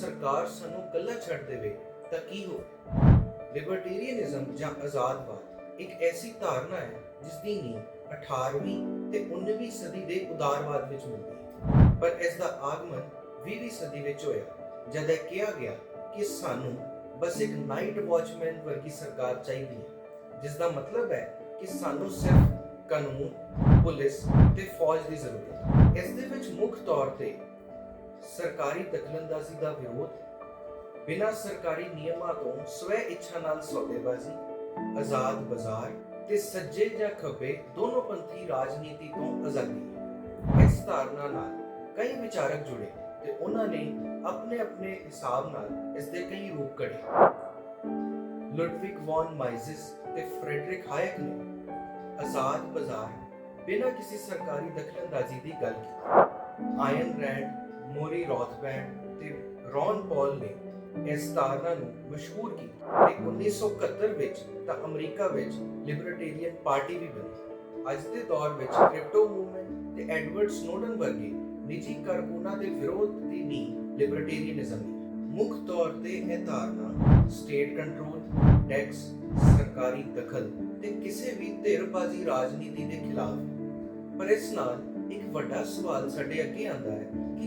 ਸਰਕਾਰ ਸਾਨੂੰ ਇਕੱਲਾ ਛੱਡ ਦੇਵੇ ਤਾਂ ਕੀ ਹੋ? ਲਿਬਰਟੇਰੀਅਨਿਜ਼ਮ ਜਾਂ ਆਜ਼ਾਦਵਾਦ ਇੱਕ ਐਸੀ ਧਾਰਨਾ ਹੈ ਜਿਸ ਦੀ ਨੀਂਹ 18ਵੀਂ ਤੇ 19ਵੀਂ ਸਦੀ ਦੇ ਉਦਾਰਵਾਦ ਵਿੱਚ ਮਿਲਦੀ ਹੈ। ਪਰ ਇਸ ਦਾ ਆਗਮਨ 20ਵੀਂ ਸਦੀ ਵਿੱਚ ਹੋਇਆ, ਜਦ ਇਹ ਕਿਹਾ ਗਿਆ ਕਿ ਸਾਨੂੰ ਬਸ ਇੱਕ ਨਾਈਟ ਵਾਚਮੈਨ ਵਰਗੀ ਸਰਕਾਰ ਚਾਹੀਦੀ ਹੈ ਜਿਸ ਦਾ ਮਤਲਬ ਹੈ ਕਿ ਸਾਨੂੰ ਸਿਰਫ ਕਾਨੂੰਨ, ਪੁਲਿਸ ਤੇ ਫੌਜ ਦੀ ਜ਼ਰੂਰਤ ਹੈ। ਇਸ ਦੇ ਵਿੱਚ ਮੁੱਖ ਤੌਰ ਤੇ ਸਰਕਾਰੀ ਦਖਲਅੰਦਾਜ਼ੀ ਦਾ ਵਿਰੋਧ, ਬਿਨਾਂ ਸਰਕਾਰੀ ਨਿਯਮਾਂ ਤੋਂ ਸਵੈ ਇੱਛਾ ਨਾਲ ਸੌਦੇਬਾਜ਼ੀ, ਆਜ਼ਾਦ ਬਾਜ਼ਾਰ ਤੇ ਸੱਜੇ ਜਾਂ ਖੱਬੇ ਦੋਨੋਂ ਪੰਥੀ ਰਾਜਨੀਤੀ ਤੋਂ ਆਜ਼ਾਦੀ। ਇਸ ਧਾਰਨਾ ਨਾਲ ਕਈ ਵਿਚਾਰਕ ਜੁੜੇ ਤੇ ਉਹਨਾਂ ਨੇ ਆਪਣੇ ਆਪਣੇ ਹਿਸਾਬ ਨਾਲ ਇਸ ਦੇ ਕਈ ਰੂਪ ਘੜੇ ਲੁਡਵਿਗ ਵੌਨ ਮਾਈਜ਼ਸ ਤੇ ਫ੍ਰੈਡਰਿਕ ਹਾਇਕ ਨੇ ਆਜ਼ਾਦ ਬਾਜ਼ਾਰ ਬਿਨਾਂ ਕਿਸੇ ਸਰਕਾਰੀ ਦਖਲਅੰਦਾਜ਼ੀ ਦੀ ਗੱਲ ਕੀਤੀ। ਆਇਨ ਰੈਂਡ ਮੋਰੀ ਰੌਥਬੈਂਡ ਤੇ ਰੌਨ ਪੌਲ ਨੇ ਇਸ ਧਾਰਨਾ ਨੂੰ ਮਸ਼ਹੂਰ ਕੀਤਾ ਤੇ 1971 ਵਿੱਚ ਤਾਂ ਅਮਰੀਕਾ ਵਿੱਚ ਲਿਬਰਟੇਰੀਅਨ ਪਾਰਟੀ ਵੀ ਬਣੀ। ਅੱਜ ਦੇ ਦੌਰ ਵਿੱਚ ਕ੍ਰਿਪਟੋ ਮੂਵਮੈਂਟ ਤੇ ਐਡਵਰਡ ਸਨੋਡਨ ਵਰਗੇ ਨਿੱਜੀ ਕਾਰਕੁਨਾਂ ਦੇ ਵਿਰੋਧ ਦੀ ਨੀਂਹ ਲਿਬਰਟੇਰੀਅਨਿਜ਼ਮ ਦੀ। ਮੁੱਖ ਤੌਰ ਤੇ ਇਹ ਧਾਰਨਾ ਸਟੇਟ ਕੰਟਰੋਲ, ਟੈਕਸ, ਸਰਕਾਰੀ ਦਖਲ ਤੇ ਕਿਸੇ ਵੀ ਧਿਰਬਾਜ਼ੀ ਰਾਜਨੀਤੀ ਦੇ ਖਿਲਾਫ ਪਰ ਇਸ ਨਾਲ ਇੱਕ ਵੱਡਾ ਸਵਾਲ ਸਾਡੇ ਅੱਗੇ ਆਉਂਦਾ ਹੈ ਕਿ